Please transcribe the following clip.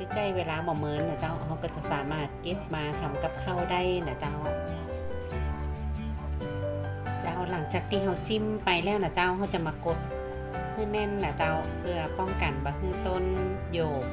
คือใจเวลาบ่เมินนะเจ้าเขาก็จะสามารถเก็บมาทำกับข้าวได้นะเจ้า เจ้าหลังจากที่เขาจิ้มไปแล้วนะเจ้าเขาจะมากดให้แน่นนะเจ้าเพื่อป้องกันบ่คือต้นโยก